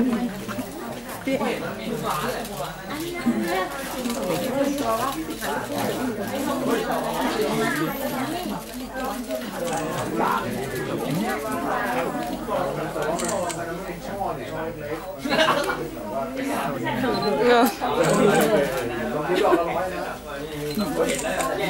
对。嗯。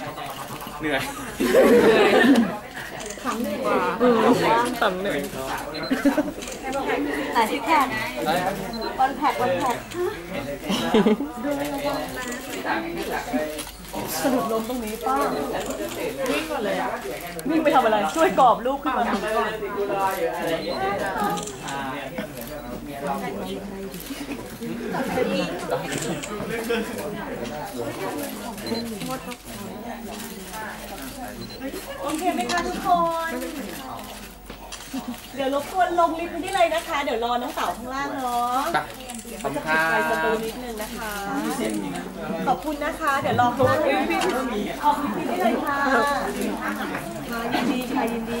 ครับเอาเรื่องดีอย่าเป็นตั้มครับเหนื่อยแต่ำหนึ่งไหนที่แท็กวันแท็กวันแท็กสรุปลมตรงนี้ป้าวิ่งก่อนเลยอะวิ่งไปทำอะไร ช่วยกรอบลูกขึ้นมาก่อนโอเคไหม คะทุกคน เดี๋ยวรบกวนลงลิฟต์ไปที่เลยนะคะ เดี๋ยวรอน้องเต๋าข้างล่างเนาะขอบคุณครัไปสตูบนิดนึงนะคะ ขอบคุณนะคะ เดี๋ยวรอข้างล่างเลยออกลิฟต์ไปที่เลยค่ะค่ะยินดีค่ะยินดีค่ะ